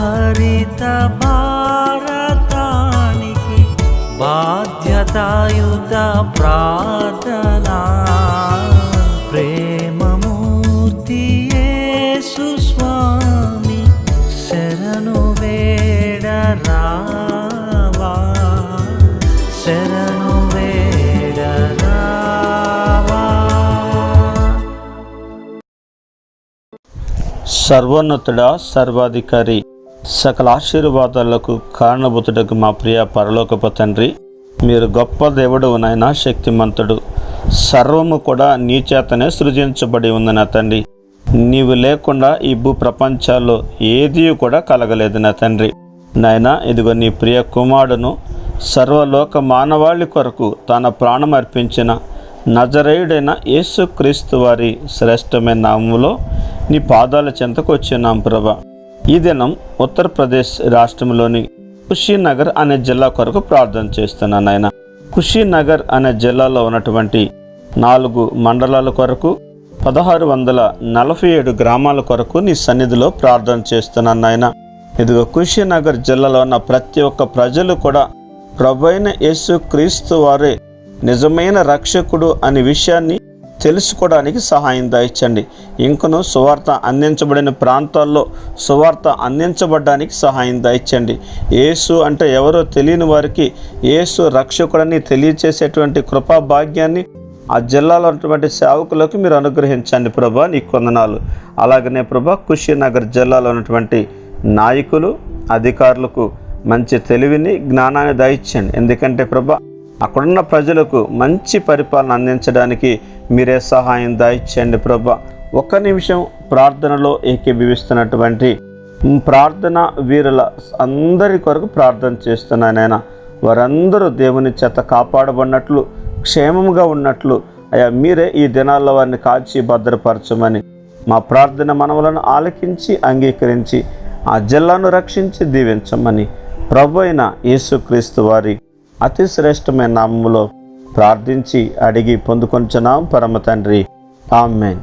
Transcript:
హరిత భారతానికి బాధ్యతాయుత ప్రార్థనా. ప్రేమమూర్తి స్వామి శరణు వేడరా సర్వోన్నతుడా సర్వాధికారి. సకల ఆశీర్వాదాలకు కారణభూతుడకు మా ప్రియ పరలోకపు తండ్రి. మీరు గొప్ప దేవుడు నాయన శక్తిమంతుడు. సర్వము కూడా నీ చేతనే సృజించబడి ఉంది నా తండ్రి. నీవు లేకుండా ఈ భూ ప్రపంచాల్లో ఏదీ కూడా కలగలేదు నా తండ్రి. నాయన ఇదిగో నీ ప్రియ కుమారుడును సర్వలోక మానవాళి కొరకు తన ప్రాణం అర్పించిన నజరేయుడైన యేసుక్రీస్తు వారి శ్రేష్టమైన నామములో నీ పాదాల చెంతకు వచ్చినాం ప్రభా. ఈ దినం ఉత్తరప్రదేశ్ రాష్ట్రంలోని కుషీనగర్ అనే జిల్లా కొరకు ప్రార్థన చేస్తున్నాను ఆయన కుషీనగర్ అనే జిల్లాలో ఉన్నటువంటి నాలుగు మండలాల కొరకు పదహారు వందల నలభై ఏడు గ్రామాల కొరకు నీ సన్నిధిలో ప్రార్థన చేస్తున్నాను నాయన. ఇదిగో కుషీనగర్ జిల్లాలో ఉన్న ప్రతి ఒక్క ప్రజలు కూడా ప్రభైన యేసు క్రీస్తు వారే నిజమైన రక్షకుడు అనే విషయాన్ని తెలుసుకోవడానికి సహాయం దాయించండి ఇంకను సువార్త అందించబడిన ప్రాంతాల్లో సువార్త అందించబడడానికి సహాయం దాయించండి యేసు అంటే ఎవరో తెలియని వారికి యేసు రక్షకుడని తెలియచేసేటువంటి కృపా భాగ్యాన్ని ఆ జిల్లాలో ఉన్నటువంటి సేవకులకు మీరు అనుగ్రహించండి ప్రభా నీ కొందనాలు. అలాగనే ప్రభా కుషినగర్ జిల్లాలో ఉన్నటువంటి నాయకులు అధికారులకు మంచి తెలివిని జ్ఞానాన్ని దయచండి ఎందుకంటే ప్రభా అక్కడున్న ప్రజలకు మంచి పరిపాలన అందించడానికి మీరే సహాయం దాయిచ్చండి ప్రభా. ఒక్క నిమిషం ప్రార్థనలో ఏకీభవిస్తున్నటువంటి ప్రార్థన వీరుల అందరి కొరకు ప్రార్థన చేస్తున్నానైనా వారందరూ దేవుని చేత కాపాడబడినట్లు క్షేమంగా ఉన్నట్లు అయ్యా మీరే ఈ దినాల్లో వారిని కాచి భద్రపరచమని మా ప్రార్థన మనవలను ఆలకించి అంగీకరించి ఆ జిల్లాను రక్షించి దీవించమని ప్రభు అయిన యేసుక్రీస్తు వారి అతి శ్రేష్టమైన నామములో ప్రార్థించి అడిగి పొందుకొంచున్నాం పరమ తండ్రి. ఆమెన్.